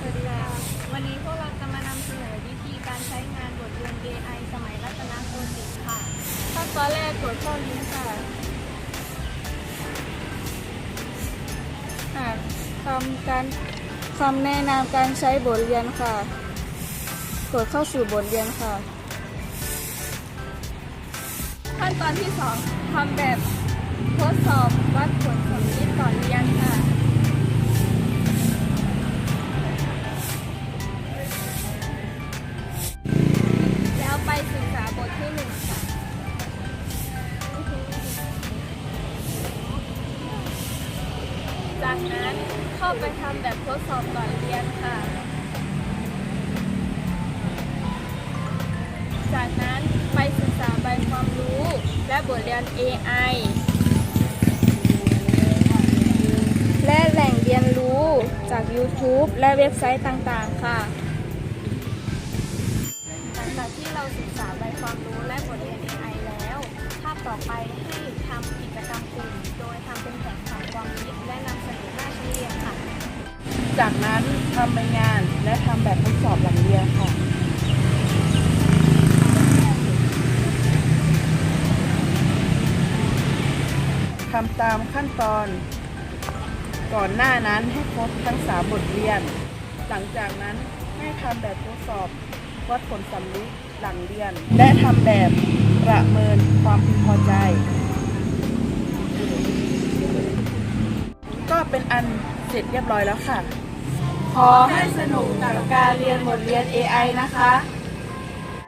สวัสดีค่ะวันนี้พวกเราจะมานำเสนอวิธีการใช้งานบทเรียน AI สมัยรัตนโกสินทร์ค่ะขั้นตอนแรกกดเข้าลิงก์ค่ะอ่านคำการคำแนะนำการใช้บทเรียนค่ะ กดเข้าสู่บทเรียนค่ะ ขั้นตอนที่ 2ทำแบบทดสอบวัดผลสำลิ จากนั้นเข้าไปทำแบบทดสอบก่อนเรียนค่ะ จากนั้นไปศึกษาใบความรู้ และบทเรียน AI และแหล่งเรียนรู้จาก YouTube และเว็บไซต์ต่างๆ ค่ะ หลังจากที่เราศึกษาใบความรู้และบทเรียน AI แล้ว ภาพต่อไปให้ทำกิจกรรมกลุ่มโดยทำเป็นแผน จากนั้นทำใบงานและทำแบบทดสอบหลังเรียนค่ะทำตามขั้นตอน ก่อนหน้านั้นให้ครบทั้ง3บทเรียน หลังจากนั้นให้ทำแบบทดสอบวัดผลสำลิดหลังเรียน และทำแบบประเมินความพึงพอใจ ก็เป็นอันเสร็จเรียบร้อยแล้วค่ะ ขอให้สนุกกับการเรียนบทเรียน AI นะคะ